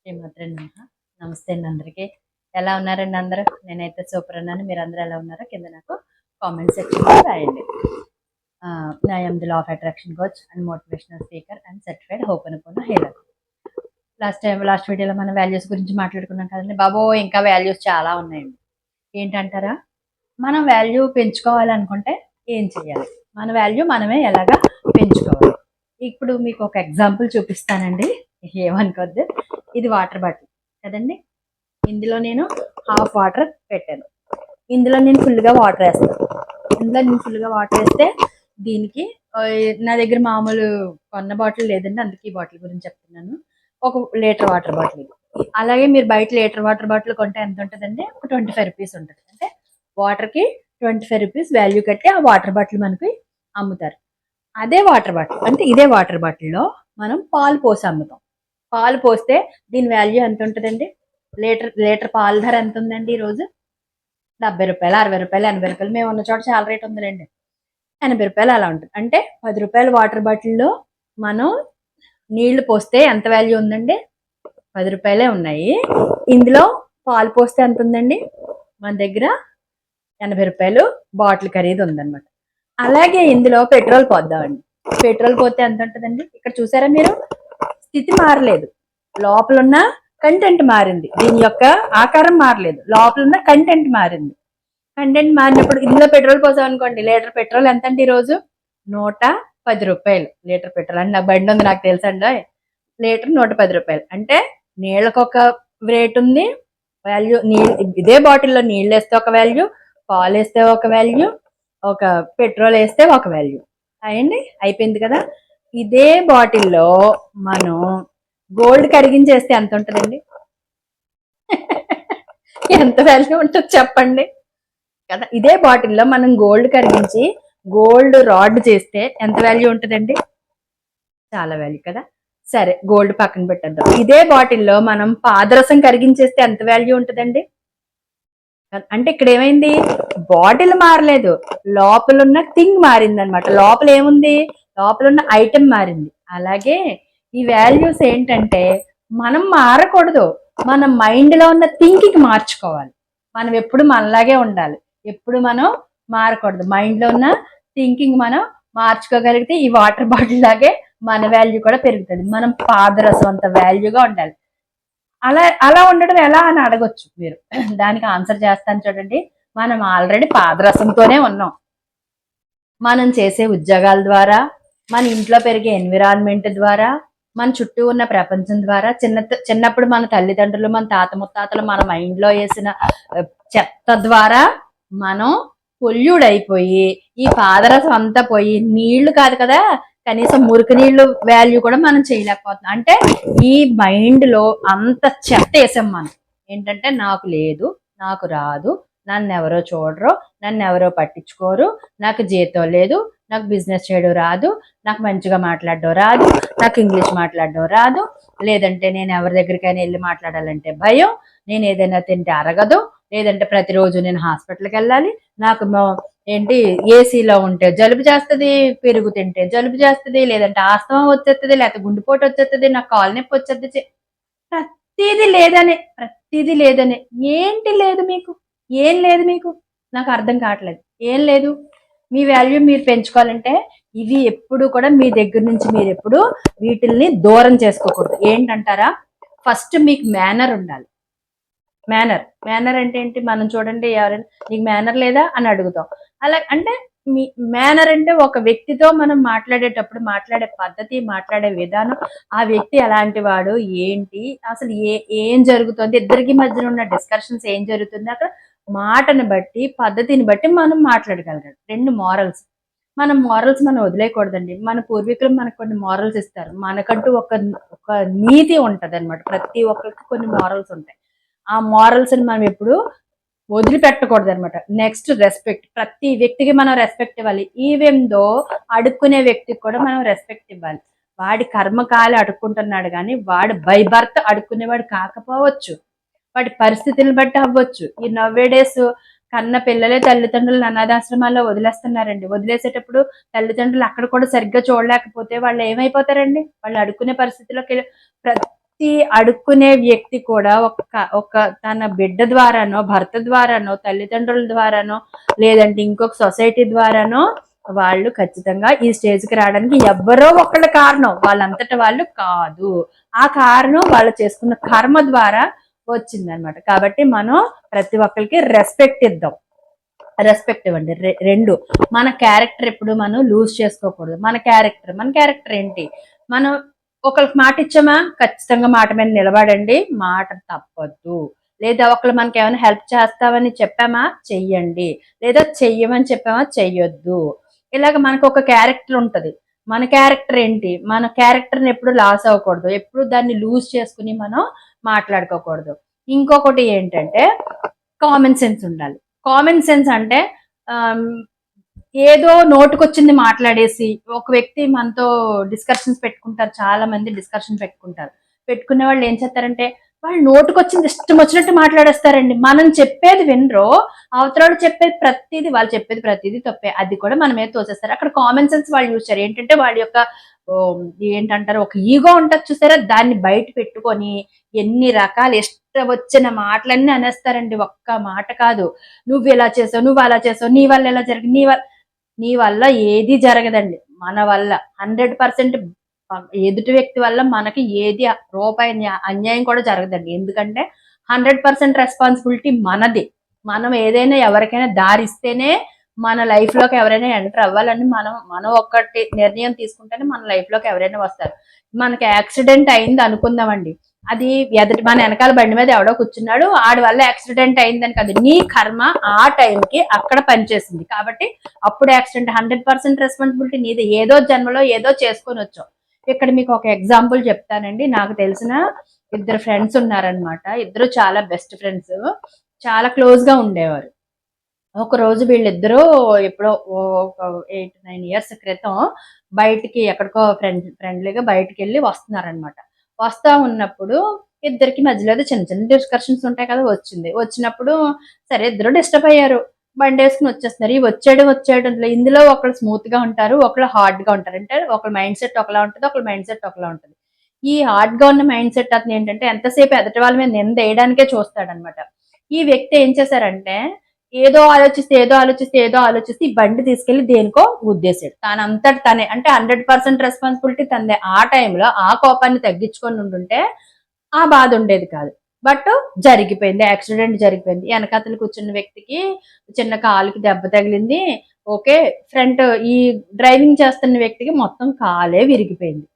శ్రీమాత్రే నమస్తే అండి అందరికీ ఎలా ఉన్నారండి అందరూ? నేనైతే సూపర్ అన్నాను మీరు అందరూ ఎలా ఉన్నారో కింద నాకు కామెంట్ సెక్షన్లో రాయండి. I am the law of attraction coach and motivational speaker and certified hope అనుకున్న హీలర్ లాస్ట్ టైం లాస్ట్ వీడియోలో మనం వాల్యూస్ గురించి మాట్లాడుకున్నాం కదండి. బాబో ఇంకా వాల్యూస్ చాలా ఉన్నాయండి. ఏంటంటారా? మనం వాల్యూ పెంచుకోవాలనుకుంటే ఏం చేయాలి? మన వాల్యూ మనమే ఎలాగా పెంచుకోవాలి. ఇప్పుడు మీకు ఒక ఎగ్జాంపుల్ చూపిస్తానండి. ఏమనుకోద్దు. ఇది వాటర్ బాటిల్ కదండి? ఇందులో నేను హాఫ్ వాటర్ పెట్టాను. ఇందులో నేను ఫుల్గా వాటర్ వేస్తాను. ఇందులో నేను ఫుల్గా వాటర్ వేస్తే దీనికి నా దగ్గర మామూలు కొన్న బాటిల్ లేదండి. అందుకే ఈ బాటిల్ గురించి చెప్తున్నాను. ఒక లీటర్ వాటర్ బాటిల్ అలాగే మీరు బయట లీటర్ వాటర్ బాటిల్ కొంటే ఎంత ఉంటుందండి? ఒక ట్వంటీ ఫైవ్ రూపీస్ ఉంటుంది. అంటే వాటర్కి ట్వంటీ ఫైవ్ రూపీస్ వాల్యూ కట్టి ఆ వాటర్ బాటిల్ మనకి అమ్ముతారు. అదే వాటర్ బాటిల్ అంటే ఇదే వాటర్ బాటిల్లో మనం పాలు పోసి అమ్ముతాం. పాలు పోస్తే దీని వాల్యూ ఎంత ఉంటుందండి? లీటర్ లీటర్ పాల ధర ఎంత ఉందండి ఈరోజు? డెబ్బై రూపాయలు అరవై రూపాయలు ఎనభై రూపాయలు మేము ఉన్న చోట చాలా రేట్ ఉందిలేండి. ఎనభై రూపాయలు అలా ఉంటుంది. అంటే పది రూపాయల వాటర్ బాటిల్లో మనం నీళ్ళు పోస్తే ఎంత వాల్యూ ఉందండి? పది రూపాయలే ఉన్నాయి. ఇందులో పాలు పోస్తే ఎంత ఉందండి? మన దగ్గర ఎనభై రూపాయలు బాటిల్ ఖరీదు ఉందన్నమాట. అలాగే ఇందులో పెట్రోల్ పోద్దామండి. పెట్రోల్ పోతే ఎంత ఉంటుందండి? ఇక్కడ చూసారా మీరు? స్థితి మారలేదు. లోపల ఉన్న కంటెంట్ మారింది. దీని యొక్క ఆకారం మారలేదు. లోపల ఉన్న కంటెంట్ మారింది. కంటెంట్ మారినప్పుడు ఇందులో పెట్రోల్ పోసాం అనుకోండి. లీటర్ పెట్రోల్ ఎంత అండి ఈరోజు? నూట పది రూపాయలు. లీటర్ పెట్రోల్ అంటే నాకు బండి ఉంది నాకు తెలుసండి లీటర్ నూట పది రూపాయలు. అంటే నీళ్ళకు ఒక రేట్ ఉంది. వాల్యూ నీళ్ళు ఇదే బాటిల్లో నీళ్ళు వేస్తే ఒక వాల్యూ పాలు వేస్తే ఒక వాల్యూ ఒక పెట్రోల్ వేస్తే ఒక వాల్యూ అయ్యండి? అయిపోయింది కదా? ఇదే బాటిల్లో మనం గోల్డ్ కరిగించేస్తే ఎంత ఉంటుందండి? ఎంత వాల్యూ ఉంటుంది చెప్పండి? కదా? ఇదే బాటిల్లో మనం గోల్డ్ కరిగించి గోల్డ్ రాడ్ చేస్తే ఎంత వాల్యూ ఉంటుందండి? చాలా వాల్యూ కదా? సరే గోల్డ్ పక్కన పెట్టేద్దాం. ఇదే బాటిల్లో మనం పాదరసం కరిగించేస్తే ఎంత వాల్యూ ఉంటుందండి? అంటే ఇక్కడ ఏమైంది బాటిల్ మారలేదు. లోపల ఉన్న థింగ్ మారింది అనమాట లోపల ఏముంది లోపల ఉన్న ఐటెం మారింది. అలాగే ఈ వాల్యూస్ ఏంటంటే మనం మారకూడదు. మన మైండ్లో ఉన్న థింకింగ్ మార్చుకోవాలి. మనం ఎప్పుడు మనలాగే ఉండాలి. ఎప్పుడు మనం మారకూడదు. మైండ్లో ఉన్న థింకింగ్ మనం మార్చుకోగలిగితే ఈ వాటర్ బాటిల్ లాగే మన వాల్యూ కూడా పెరుగుతుంది. మనం పాదరసం అంత వాల్యూగా ఉండాలి. అలా అలా ఉండడం ఎలా అని అడగొచ్చు మీరు. దానికి ఆన్సర్ చేస్తాను చూడండి. మనం ఆల్రెడీ పాదరసంతోనే ఉన్నాం. మనం చేసే ఉద్యోగాల ద్వారా మన ఇంట్లో పెరిగే ఎన్విరాన్మెంట్ ద్వారా మన చుట్టూ ఉన్న ప్రపంచం ద్వారా చిన్న చిన్నప్పుడు మన తల్లిదండ్రులు మన తాత ముత్తాతలు మన మైండ్లో వేసిన చెత్త ద్వారా మనం పొల్యూడ్ అయిపోయి ఈ పాదరసం అంతా పోయి నీళ్ళు కాదు కదా కనీసం మురికి నీళ్ళు వాల్యూ కూడా మనం చేయలేకపోతున్నాం. అంటే ఈ మైండ్లో అంత చెత్త వేసాం మనం. ఏంటంటే నాకు లేదు నాకు రాదు నన్ను ఎవరో చూడరు నన్ను ఎవరో పట్టించుకోరు నాకు జీతం లేదు నాకు బిజినెస్ చేయడం రాదు నాకు మంచిగా మాట్లాడడం రాదు నాకు ఇంగ్లీష్ మాట్లాడడం రాదు లేదంటే నేను ఎవరి దగ్గరికైనా వెళ్ళి మాట్లాడాలంటే భయం నేను ఏదైనా తింటే అరగదు లేదంటే ప్రతిరోజు నేను హాస్పిటల్కి వెళ్ళాలి. నాకు ఏంటి ఏసీలో ఉంటే జలుబు చేస్తుంది పెరుగు తింటే జలుబు చేస్తుంది లేదంటే ఆస్తమం వచ్చేస్తుంది లేకపోతే గుండెపోటు వచ్చేస్తుంది నాకు కాలు నొప్పి వచ్చేది ప్రతిదీ లేదని ప్రతిదీ లేదని. ఏంటి లేదు మీకు? ఏం లేదు మీకు? నాకు అర్థం కావట్లేదు. ఏం లేదు? మీ వాల్యూ మీరు పెంచుకోవాలంటే ఇవి ఎప్పుడు కూడా మీ దగ్గర నుంచి మీరు ఎప్పుడు వీటిల్ని దూరం చేసుకోకూడదు. ఏంటంటారా? ఫస్ట్ మీకు మేనర్ ఉండాలి. మేనర్ మేనర్ అంటే ఏంటి? మనం చూడండి ఎవరైనా నీకు మేనర్ లేదా? అని అడుగుతాం. అలా అంటే మీ మేనర్ అంటే ఒక వ్యక్తితో మనం మాట్లాడేటప్పుడు మాట్లాడే పద్ధతి మాట్లాడే విధానం ఆ వ్యక్తి ఎలాంటి వాడు ఏంటి అసలు ఏ ఏం జరుగుతుంది ఇద్దరికి మధ్యన ఉన్న డిస్కషన్స్ ఏం జరుగుతుంది అక్కడ మాటని బట్టి పద్ధతిని బట్టి మనం మాట్లాడగలగాలి. రెండు మారల్స్ మన మారల్స్ మనం వదిలేయకూడదండి. మన పూర్వీకులు మనకు కొన్ని మారల్స్ ఇస్తారు. మనకంటూ ఒక ఒక నీతి ఉంటుంది అనమాట ప్రతి ఒక్కరికి కొన్ని మారల్స్ ఉంటాయి. ఆ మారల్స్ని మనం ఎప్పుడు వదిలిపెట్టకూడదు అనమాట నెక్స్ట్ రెస్పెక్ట్ ప్రతి వ్యక్తికి మనం రెస్పెక్ట్ ఇవ్వాలి. ఈవెందో అడుక్కునే వ్యక్తికి కూడా మనం రెస్పెక్ట్ ఇవ్వాలి. వాడి కర్మకాలి అడుక్కుంటున్నాడు కానీ వాడు బై బర్త్ అడుక్కునేవాడు కాకపోవచ్చు. వాడి పరిస్థితులను బట్టి అవ్వచ్చు. ఈ నవ్వే డేస్ కన్న పిల్లలే తల్లిదండ్రులను అనాథాశ్రమాల్లో వదిలేస్తున్నారండి. వదిలేసేటప్పుడు తల్లిదండ్రులు అక్కడ కూడా సరిగ్గా చూడలేకపోతే వాళ్ళు ఏమైపోతారండి? వాళ్ళు అడుక్కునే పరిస్థితిలోకి వెళ్ళి ప్రతి అడుక్కునే వ్యక్తి కూడా ఒక ఒక తన బిడ్డ ద్వారానో భర్త ద్వారానో తల్లిదండ్రుల ద్వారానో లేదంటే ఇంకొక సొసైటీ ద్వారానో వాళ్ళు ఖచ్చితంగా ఈ స్టేజ్కి రావడానికి ఎవ్వరో ఒకళ్ళ కారణం వాళ్ళంతట వాళ్ళు కాదు. ఆ కారణం వాళ్ళు చేసుకున్న కర్మ ద్వారా వచ్చిందనమాట కాబట్టి మనం ప్రతి ఒక్కరికి రెస్పెక్ట్ ఇద్దాం. రెస్పెక్ట్ ఇవ్వండి. రెండు మన క్యారెక్టర్ ఎప్పుడు మనం లూజ్ చేసుకోకూడదు. మన క్యారెక్టర్ మన క్యారెక్టర్ ఏంటి? మనం ఒకరికి మాట ఇచ్చామా? ఖచ్చితంగా మాట మీద నిలబడండి. మాట తప్పద్దు లేదా ఒకళ్ళు మనకి ఏమైనా హెల్ప్ చేస్తామని చెప్పామా? చెయ్యండి. లేదా చెయ్యమని చెప్పామా? చెయ్యొద్దు. ఇలాగ మనకు ఒక క్యారెక్టర్ ఉంటుంది. మన క్యారెక్టర్ ఏంటి? మన క్యారెక్టర్ని ఎప్పుడు లాస్ అవ్వకూడదు. ఎప్పుడు దాన్ని లూజ్ చేసుకుని మనం మాట్లాడుకోకూడదు. ఇంకొకటి ఏంటంటే కామన్ సెన్స్ ఉండాలి. కామన్ సెన్స్ అంటే ఏదో నోటుకొచ్చింది మాట్లాడేసి ఒక వ్యక్తి మనతో డిస్కషన్స్ పెట్టుకుంటారు చాలా మంది డిస్కషన్ పెట్టుకుంటారు. పెట్టుకునే వాళ్ళు ఏం చేస్తారంటే వాళ్ళు నోటుకొచ్చింది ఇష్టం వచ్చినట్టు మాట్లాడేస్తారండి. మనం చెప్పేది వినరో అవతరాడు చెప్పేది ప్రతిదీ వాళ్ళు చెప్పేది ప్రతిదీ తప్పే. అది కూడా మన మీద తోసేస్తారు. అక్కడ కామన్ సెన్స్ వాళ్ళు చూసారు ఏంటంటే వాళ్ళ యొక్క ఏంటంటారు ఒక ఈగో ఉంటుంది చూసారా? దాన్ని బయట పెట్టుకొని ఎన్ని రకాల ఇష్టం వచ్చిన మాటలన్నీ అనేస్తారండి. ఒక్క మాట కాదు. నువ్వు ఇలా చేసావు నువ్వు అలా చేసావు నీ వల్ల ఎలా జరిగింది నీ వల్ల నీ వల్ల ఏది జరగదండి. మన వల్ల హండ్రెడ్ పర్సెంట్ ఎదుటి వ్యక్తి వల్ల మనకి ఏది రూపాయి అన్యాయం కూడా జరగదండి. ఎందుకంటే హండ్రెడ్ పర్సెంట్ రెస్పాన్సిబిలిటీ మనది. మనం ఏదైనా ఎవరికైనా దారిస్తేనే మన లైఫ్లోకి ఎవరైనా ఎంటర్ అవ్వాలని మనం మనం ఒక్కటి నిర్ణయం తీసుకుంటేనే మన లైఫ్లోకి ఎవరైనా వస్తారు. మనకి యాక్సిడెంట్ అయింది అనుకుందామండి. అది ఎదటి మన వెనకాల బండి మీద ఎవడో కూర్చున్నాడు. ఆడి వల్ల యాక్సిడెంట్ అయిందని కాదు. నీ కర్మ ఆ టైంకి అక్కడ పనిచేసింది. కాబట్టి అప్పుడు యాక్సిడెంట్ హండ్రెడ్ పర్సెంట్ రెస్పాన్సిబిలిటీ నీది. ఏదో జన్మలో ఏదో చేసుకొని వచ్చావు. ఇక్కడ మీకు ఒక ఎగ్జాంపుల్ చెప్తానండి. నాకు తెలిసిన ఇద్దరు ఫ్రెండ్స్ ఉన్నారనమాట ఇద్దరు చాలా బెస్ట్ ఫ్రెండ్స్. చాలా క్లోజ్గా ఉండేవారు. ఒక రోజు వీళ్ళిద్దరూ ఎప్పుడో ఒక ఎయిట్ నైన్ ఇయర్స్ క్రితం బయటికి ఎక్కడికో ఫ్రెండ్ ఫ్రెండ్లీగా బయటికి వెళ్ళి వస్తున్నారనమాట వస్తా ఉన్నప్పుడు ఇద్దరికి మధ్యలో ఏదో చిన్న చిన్న డిస్కషన్స్ ఉంటాయి కదా వచ్చింది. వచ్చినప్పుడు సరే ఇద్దరు డిస్టర్బ్ అయ్యారు. బండి వేసుకుని వచ్చేస్తున్నారు. ఈ వచ్చాడు వచ్చాడు ఇందులో ఒకళ్ళు స్మూత్గా ఉంటారు ఒకళ్ళు హార్డ్గా ఉంటారు. అంటే ఒకళ్ళ మైండ్ సెట్ ఒకలా ఉంటుంది ఒకళ్ళ మైండ్ సెట్ ఒకలా ఉంటుంది. ఈ హార్డ్గా ఉన్న మైండ్ సెట్ అతను ఏంటంటే ఎంతసేపు ఎదటి వాళ్ళ మీద నింద వేయడానికే చూస్తాడనమాట ఈ వ్యక్తి ఏం చేశారంటే ఏదో ఆలోచిస్తే ఏదో ఆలోచిస్తే ఏదో ఆలోచిస్తే ఈ బండి తీసుకెళ్ళి దేనికో గుద్దేశాడు. తాను అంతటి తనే అంటే హండ్రెడ్ పర్సెంట్ రెస్పాన్సిబిలిటీ తనదే. ఆ టైంలో ఆ కోపాన్ని తగ్గించుకొని ఉండుంటే ఆ బాధ ఉండేది కాదు. బట్ జరిగిపోయింది యాక్సిడెంట్ జరిగిపోయింది. వెనకాతలు కూర్చున్న వ్యక్తికి చిన్న కాలుకి దెబ్బ తగిలింది. ఓకే ఫ్రంట్ ఈ డ్రైవింగ్ చేస్తున్న వ్యక్తికి మొత్తం కాలే విరిగిపోయింది.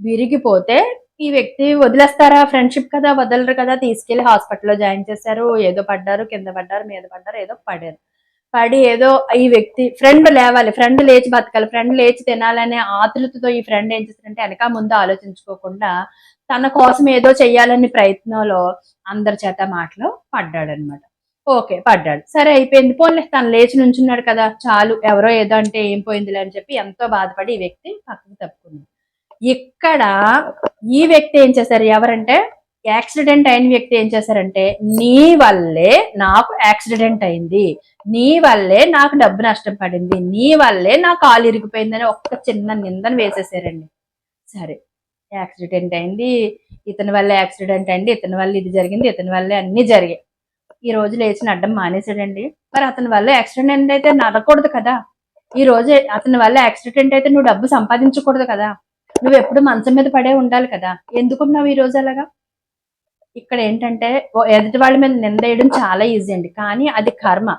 విరిగిపోతే ఈ వ్యక్తి వదిలేస్తారా? ఫ్రెండ్షిప్ కదా వదలరు కదా తీసుకెళ్ళి హాస్పిటల్లో జాయిన్ చేశారు. ఏదో పడ్డారు కింద పడ్డారు మీద పడ్డారు ఏదో పడారు. పడి ఏదో ఈ వ్యక్తి ఫ్రెండ్ లేవాలి ఫ్రెండ్ లేచి బతకాలి ఫ్రెండ్ లేచి తినాలనే ఆతృతతో ఈ ఫ్రెండ్ ఏం చేస్తారంటే వెనక ముందు ఆలోచించుకోకుండా తన కోసం ఏదో చెయ్యాలనే ప్రయత్నంలో అందరి చేత మాటలో పడ్డాడనమాట. ఓకే పడ్డాడు. సరే అయిపోయింది. పోన్లే తను లేచి నుంచున్నాడు కదా చాలు ఎవరో ఏదో అంటే ఏం పోయిందిలే అని చెప్పి ఎంతో బాధపడి ఈ వ్యక్తి పక్కకు తప్పుకున్నాడు. ఇక్కడ ఈ వ్యక్తి ఏం చేశారు? ఎవరంటే? యాక్సిడెంట్ అయిన వ్యక్తి ఏం చేశారంటే నీ వల్లే నాకు యాక్సిడెంట్ అయింది. నీ వల్లే నాకు డబ్బు నష్టం పడింది. నీ వల్లే నా కాలు ఇరిగిపోయిందని ఒక్క చిన్న నిందన వేసేసారండి. సరే యాక్సిడెంట్ అయింది. ఇతని వల్ల యాక్సిడెంట్ అయింది. ఇతని వల్ల ఇది జరిగింది. ఇతని వల్లే అన్ని జరిగాయి. ఈ రోజు లేచిన అడ్డం మానేసాడండి మరి అతని వల్ల యాక్సిడెంట్ అయితే నడకూడదు కదా. ఈ రోజు అతని వల్ల యాక్సిడెంట్ అయితే నువ్వు డబ్బు సంపాదించకూడదు కదా. నువ్వు ఎప్పుడు మంచం మీద పడే ఉండాలి కదా. ఎందుకున్నావు ఈ రోజు అలాగా? ఇక్కడ ఏంటంటే ఎదుటి వాళ్ళ మీద నిందేయడం చాలా ఈజీ అండి. కానీ అది కర్మ.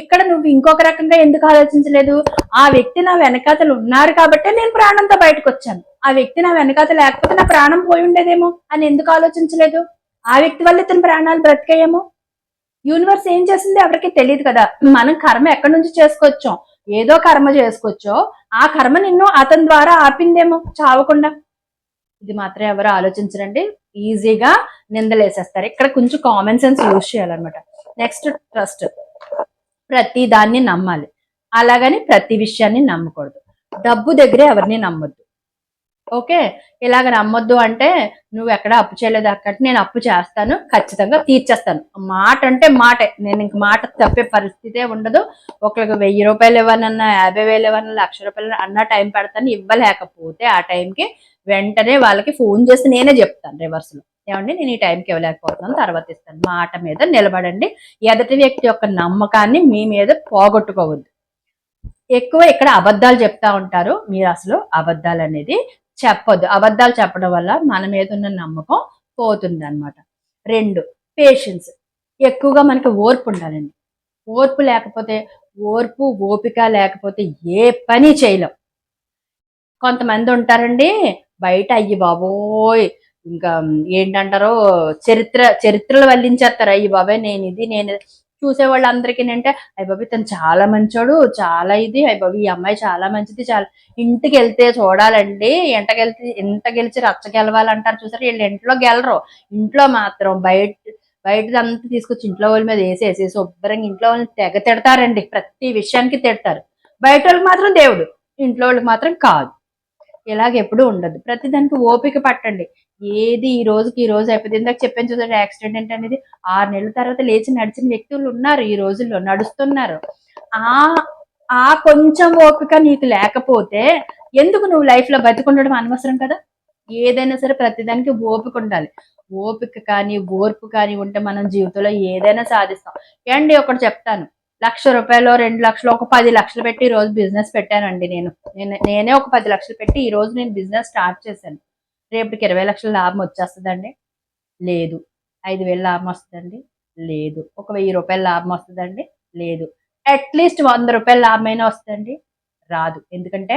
ఇక్కడ నువ్వు ఇంకొక రకంగా ఎందుకు ఆలోచించలేదు? ఆ వ్యక్తి నా వెనకాతలు ఉన్నారు కాబట్టే నేను ప్రాణంతో బయటకు వచ్చాను. ఆ వ్యక్తి నా వెనకాత లేకపోతే నా ప్రాణం పోయి ఉండేదేమో అని ఎందుకు ఆలోచించలేదు? ఆ వ్యక్తి వల్ల ఇతని ప్రాణాలు బ్రతికేయేమో? యూనివర్స్ ఏం చేసింది ఎవరికి తెలియదు కదా. మనం కర్మ ఎక్కడి నుంచి చేసుకోవచ్చో ఏదో కర్మ చేసుకోవచ్చో ఆ కర్మ నిన్ను అతని ద్వారా ఆపిందేమో చావకుండా. ఇది మాత్రం ఎవరు ఆలోచించరండి. ఈజీగా నిందలేసేస్తారు. ఇక్కడ కొంచెం కామన్ సెన్స్ యూజ్ చేయాలన్నమాట. నెక్స్ట్ ట్రస్ట్ ప్రతి దాన్ని నమ్మాలి. అలాగని ప్రతి విషయాన్ని నమ్మకూడదు. డబ్బు దగ్గరే ఎవరిని నమ్మొద్దు. ఓకే? ఇలాగ నమ్మొద్దు అంటే నువ్వు ఎక్కడ అప్పు చేయలేదు అక్కడ నేను అప్పు చేస్తాను ఖచ్చితంగా తీర్చేస్తాను. మాట అంటే మాటే. నేను ఇంక మాట తప్పే పరిస్థితే ఉండదు. ఒకరికి వెయ్యి రూపాయలు ఇవ్వనన్నా యాభై వేలు ఇవ్వనన్నా లక్ష రూపాయలు అన్న టైం పెడతాను ఇవ్వలేకపోతే ఆ టైంకి వెంటనే వాళ్ళకి ఫోన్ చేసి నేనే చెప్తాను రివర్స్లో. ఏమండి? నేను ఈ టైంకి ఇవ్వలేకపోతున్నాను తర్వాత ఇస్తాను. మాట మీద నిలబడండి. ఎదటి వ్యక్తి యొక్క నమ్మకాన్ని మీ మీద పోగొట్టుకోవద్దు. ఎక్కువ ఇక్కడ అబద్ధాలు చెప్తా ఉంటారు. మీరు అసలు అబద్ధాలు అనేది చెప్పొద్దు. అబద్ధాలు చెప్పడం వల్ల మన మీద ఉన్న నమ్మకం పోతుంది అనమాట రెండు పేషెన్స్ ఎక్కువగా మనకి ఓర్పు ఉండాలండి. ఓర్పు లేకపోతే ఓర్పు ఓపిక లేకపోతే ఏ పని చేయలేం. కొంతమంది ఉంటారండి బయట అయ్యి బాబోయ్! ఇంకా ఏంటంటారో చరిత్ర చరిత్రలు వల్లించేస్తారు. అయ్యి బాబాయ్! నేను ఇది నేను చూసే వాళ్ళందరికీ అంటే అయ్యబాబు తను చాలా మంచోడు చాలా ఇది అయ్యబాబు ఈ అమ్మాయి చాలా మంచిది చాలా ఇంటికి వెళ్తే చూడాలండి ఎంటకెళ్తే ఎంత గెలిచి రచ్చ గెలవాలంటారు చూసారు వీళ్ళు ఇంట్లో గెలరు. ఇంట్లో మాత్రం బయట బయటదంతా తీసుకొచ్చి ఇంట్లో వాళ్ళ మీద వేసేసి శుభ్రంగా ఇంట్లో వాళ్ళని తెగ తిడతారండి ప్రతి విషయానికి తిడతారు. బయట వాళ్ళకి మాత్రం దేవుడు ఇంట్లో వాళ్ళకి మాత్రం కాదు. ఇలాగ ఎప్పుడు ఉండదు. ప్రతి దానికి ఓపిక పట్టండి. ఏది ఈ రోజుకి ఈ రోజు అయిపోయింది. ఇందాక చెప్పాను చూడండి యాక్సిడెంట్ అనేది ఆరు నెలల తర్వాత లేచి నడిచిన వ్యక్తులు ఉన్నారు ఈ రోజుల్లో నడుస్తున్నారు. ఆ ఆ కొంచెం ఓపిక నీకు లేకపోతే ఎందుకు నువ్వు లైఫ్లో బతికుండడం అనవసరం కదా? ఏదైనా సరే ప్రతిదానికి ఓపిక ఉండాలి. ఓపిక కానీ ఓర్పు కానీ ఉంటే మనం జీవితంలో ఏదైనా సాధిస్తాం. ఏండి ఒకటి చెప్తాను. లక్ష రూపాయలు రెండు లక్షలు ఒక పది లక్షలు పెట్టి ఈ రోజు బిజినెస్ పెట్టానండి నేను. నేనే ఒక పది లక్షలు పెట్టి ఈ రోజు నేను బిజినెస్ స్టార్ట్ చేశాను. రేపటికి ఇరవై లక్షల లాభం వచ్చేస్తుందండి? లేదు. ఐదు వేలు లాభం వస్తుందండి? లేదు. ఒక వెయ్యి రూపాయల లాభం వస్తుందండి? లేదు. అట్లీస్ట్ వంద రూపాయల లాభం అయినా వస్తుందండి? రాదు. ఎందుకంటే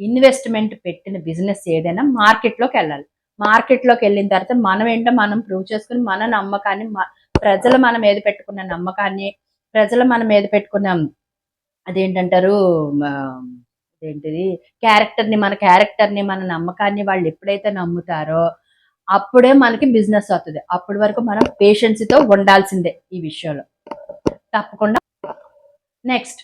ఇన్వెస్ట్మెంట్ పెట్టిన బిజినెస్ ఏదైనా మార్కెట్లోకి వెళ్ళాలి. మార్కెట్లోకి వెళ్ళిన తర్వాత మనం ఏంటో మనం ప్రూవ్ చేసుకుని మన నమ్మకాన్ని ప్రజలు మనం ఏది పెట్టుకున్న నమ్మకాన్ని ప్రజలు మనం ఏది పెట్టుకున్న అదేంటంటారు? ఏంటిది? క్యారెక్టర్ని మన క్యారెక్టర్ని మన నమ్మకాన్ని వాళ్ళు ఎప్పుడైతే నమ్ముతారో అప్పుడే మనకి బిజినెస్ అవుతుంది. అప్పటి వరకు మనం పేషెన్సీతో ఉండాల్సిందే ఈ విషయంలో. తప్పకుండా. నెక్స్ట్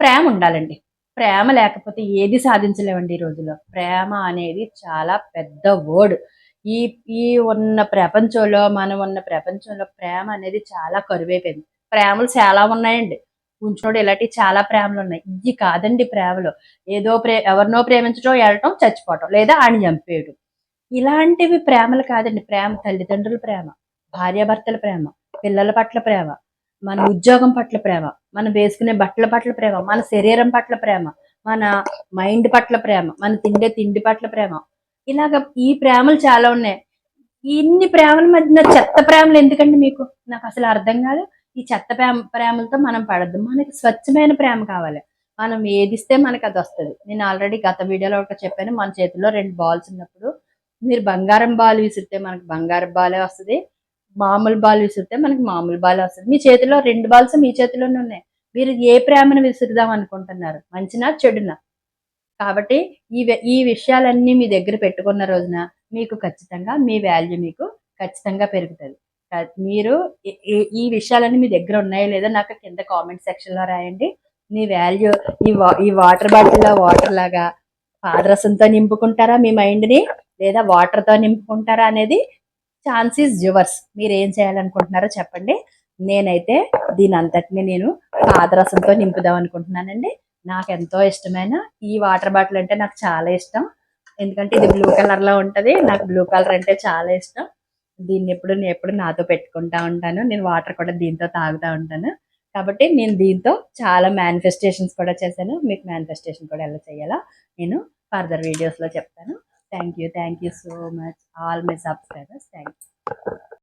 ప్రేమ ఉండాలండి. ప్రేమ లేకపోతే ఏది సాధించలేమండి ఈ రోజుల్లో. ప్రేమ అనేది చాలా పెద్ద వర్డ్ ఈ ఈ ఉన్న ప్రపంచంలో మనం ఉన్న ప్రపంచంలో ప్రేమ అనేది చాలా కరువైపోయింది. ప్రేమలు చాలా ఉన్నాయండి. ఉంచినోడు ఇలాంటి చాలా ప్రేమలు ఉన్నాయి. ఇవి కాదండి ప్రేమలు. ఏదో ప్రే ఎవరినో ప్రేమించడం వెళ్ళటం చచ్చిపోవటం లేదా ఆయన చంపేయడం ఇలాంటివి ప్రేమలు కాదండి. ప్రేమ తల్లిదండ్రుల ప్రేమ భార్యాభర్తల ప్రేమ పిల్లల పట్ల ప్రేమ మన ఉద్యోగం పట్ల ప్రేమ మనం వేసుకునే బట్టల పట్ల ప్రేమ మన శరీరం పట్ల ప్రేమ మన మైండ్ పట్ల ప్రేమ మన తిండే తిండి పట్ల ప్రేమ. ఇలాగ ఈ ప్రేమలు చాలా ఉన్నాయి. ఇన్ని ప్రేమల మధ్యన చెత్త ప్రేమలు ఎందుకండి మీకు? నాకు అసలు అర్థం కాదు. ఈ చెత్త ప్రేమ ప్రేమలతో మనం పడద్దు. మనకి స్వచ్ఛమైన ప్రేమ కావాలి. మనం ఏదిస్తే మనకి అది వస్తుంది. నేను ఆల్రెడీ గత వీడియోలో ఒక చెప్పాను. మన చేతిలో రెండు బాల్స్ ఉన్నప్పుడు మీరు బంగారం బాల్ విసిరితే మనకి బంగారం బాలే వస్తుంది. మామూలు బాల్ విసిరితే మనకి మామూలు బాలే వస్తుంది. మీ చేతిలో రెండు బాల్స్ మీ చేతిలోనే ఉన్నాయి. మీరు ఏ ప్రేమను విసురుదాం అనుకుంటున్నారు? మంచినా చెడునా? కాబట్టి ఈ ఈ విషయాలన్నీ మీ దగ్గర పెట్టుకున్న రోజున మీకు ఖచ్చితంగా మీ వాల్యూ మీకు ఖచ్చితంగా పెరుగుతుంది. మీరు ఈ విషయాలన్నీ మీ దగ్గర ఉన్నాయో లేదో నాకు కింద కామెంట్ సెక్షన్లో రాయండి. మీ వాల్యూ ఈ వా ఈ వాటర్ బాటిల్లో వాటర్ లాగా పాదరసంతో నింపుకుంటారా మీ మైండ్ని లేదా వాటర్తో నింపుకుంటారా అనేది ఛాన్సెస్ ఈజ్ యువర్స్ మీరు ఏం చేయాలనుకుంటున్నారో చెప్పండి. నేనైతే దీని అంతటిని నేను పాదరసంతో నింపుదాం అనుకుంటున్నానండి. నాకు ఎంతో ఇష్టమైన ఈ వాటర్ బాటిల్ అంటే నాకు చాలా ఇష్టం. ఎందుకంటే ఇది బ్లూ కలర్లో ఉంటుంది. నాకు బ్లూ కలర్ అంటే చాలా ఇష్టం. దీన్ని ఎప్పుడు నేను ఎప్పుడు నాతో పెట్టుకుంటా ఉంటాను. నేను వాటర్ కూడా దీంతో తాగుతూ ఉంటాను. కాబట్టి నేను దీంతో చాలా మేనిఫెస్టేషన్స్ కూడా చేశాను. మీకు మేనిఫెస్టేషన్ కూడా ఎలా చేయాలో నేను ఫర్దర్ వీడియోస్లో చెప్తాను. Thank you thank you so much all my subscribers thank you